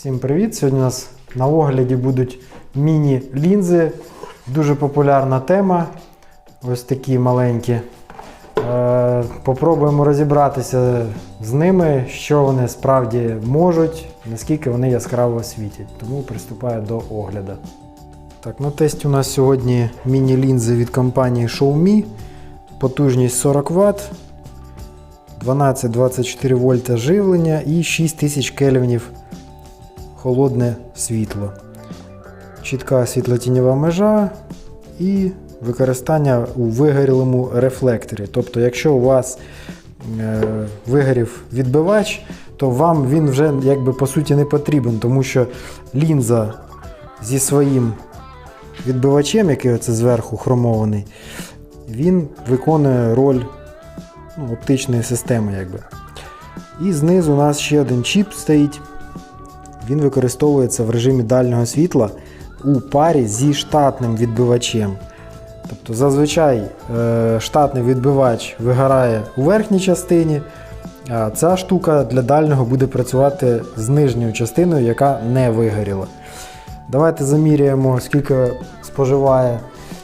Всім привіт! Сьогодні у нас на огляді будуть міні-лінзи. Дуже популярна тема. Ось такі маленькі. Е, Попробуємо розібратися з ними, що вони справді можуть, наскільки вони яскраво світять. Тому приступаю до огляду. Так, на тесті у нас сьогодні міні-лінзи від компанії Xiaomi. Потужність 40 Вт, 12-24 вольта живлення і 6000 кельвінів холодне світло. Чітка світлотіньова межа і використання у вигорілому рефлекторі. Тобто, якщо у вас е, вигорів відбивач, то вам він вже якби по суті не потрібен, тому що лінза зі своїм відбивачем, який оце зверху хромований, він виконує роль ну, оптичної системи. Якби. І знизу у нас ще один чіп стоїть. Він використовується в режимі дальнього світла у парі зі штатним відбивачем. Тобто зазвичай е, штатний відбивач вигорає у верхній частині, а ця штука для дальнього буде працювати з нижньою частиною, яка не вигоріла. Давайте заміряємо, скільки споживає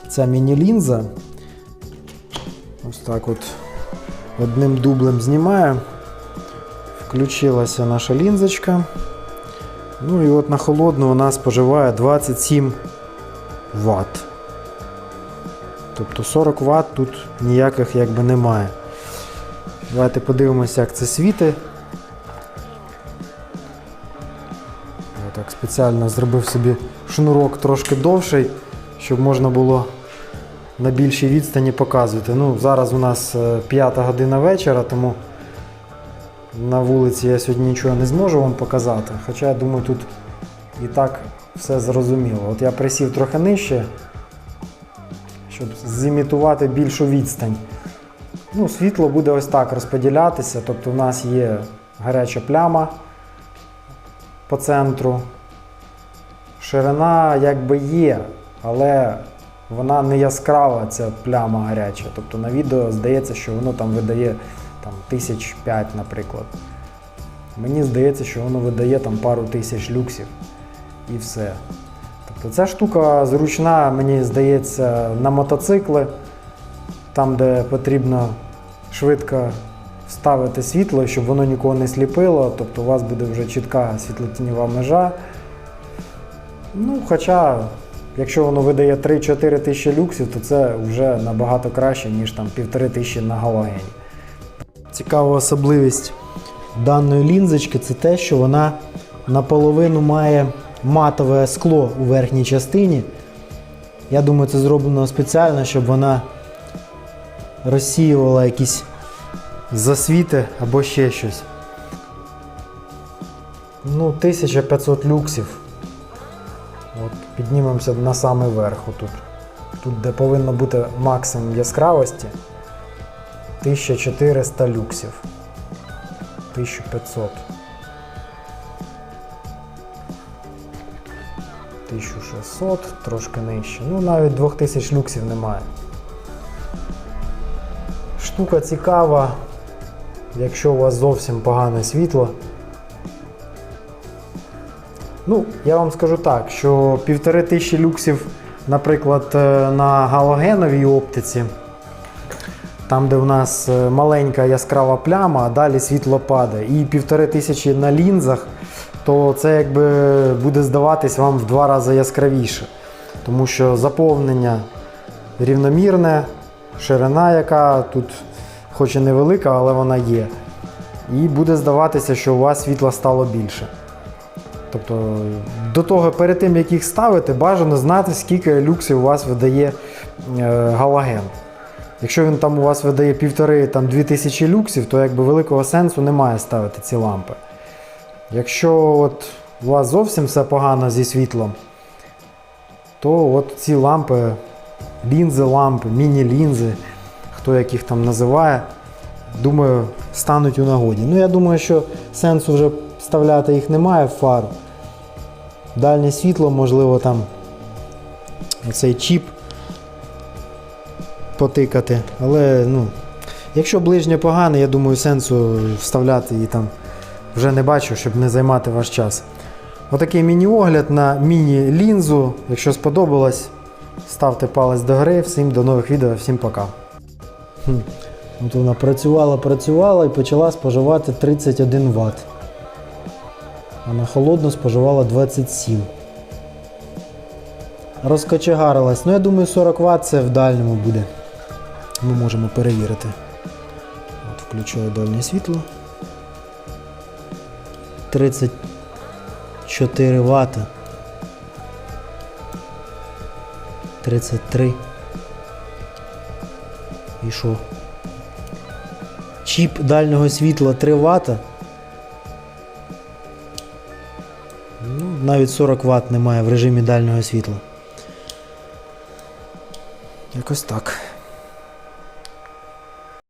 ця міні-лінза. Ось так от одним дублем знімаю. Включилася наша лінзочка. Ну і от на холодну вона споживає 27 Вт. Тобто 40 Вт тут ніяких якби немає. Давайте подивимося, як це світить. Я так спеціально зробив собі шнурок трошки довший, щоб можна було на більшій відстані показувати. Ну, Зараз у нас 5 година вечора, тому на вулиці я сьогодні нічого не зможу вам показати. Хоча я думаю, тут і так все зрозуміло. От я присів трохи нижче, щоб зімітувати більшу відстань. Ну, Світло буде ось так розподілятися. Тобто у нас є гаряча пляма по центру. Ширина якби є, але вона не яскрава, ця пляма гаряча. Тобто на відео здається, що воно там видає там, тисяч п'ять, наприклад. Мені здається, що воно видає там пару тисяч люксів і все. Тобто ця штука зручна, мені здається, на мотоцикли, там, де потрібно швидко вставити світло, щоб воно нікого не сліпило, тобто у вас буде вже чітка світлотіньова межа. Ну, Хоча, якщо воно видає 3-4 тисячі люксів, то це вже набагато краще, ніж там півтори тисячі на галогені. Цікава особливість даної лінзочки це те, що вона наполовину має матове скло у верхній частині. Я думаю, це зроблено спеціально, щоб вона розсіювала якісь засвіти або ще щось. Ну, 1500 люксів. От, піднімемося на самий верх тут. Тут, де повинно бути максимум яскравості. 1400 люксів. 1500. 1600, трошки нижче. Ну, навіть 2000 люксів немає. Штука цікава, якщо у вас зовсім погане світло. Ну, я вам скажу так, що півтори тисячі люксів, наприклад, е, на галогеновій оптиці, там, де у нас е, маленька яскрава пляма, а далі світло падає, і півтори тисячі на лінзах, то це якби буде здаватись вам в два рази яскравіше. Тому що заповнення рівномірне, ширина, яка тут хоч і невелика, але вона є. І буде здаватися, що у вас світла стало більше. Тобто до того, перед тим, як їх ставити, бажано знати, скільки люксів у вас видає е, галоген. Якщо він там у вас видає півтори-дві тисячі люксів, то якби великого сенсу немає ставити ці лампи. Якщо от у вас зовсім все погано зі світлом, то от ці лампи, лінзи лампи, міні-лінзи, хто як їх там називає, думаю, стануть у нагоді. Ну, я думаю, що сенсу вже вставляти їх немає в фару. Дальнє світло, можливо, там цей чіп потикати. Але ну, якщо ближнє погане, я думаю, сенсу вставляти її там вже не бачу, щоб не займати ваш час. Отакий міні-огляд на міні-лінзу. Якщо сподобалось, ставте палець догори. Всім до нових відео, всім пока. Хм. От вона працювала, працювала і почала споживати 31 Вт. А на холодну споживала 27. Розкочегарилась. Ну, я думаю, 40 Вт це в дальньому буде. Ми можемо перевірити. От, включаю дальнє світло. 34 Вт. 33. І що? Чіп дальнього світла 3 Вт. Ну, навіть 40 Вт немає в режимі дальнього світла. Якось так.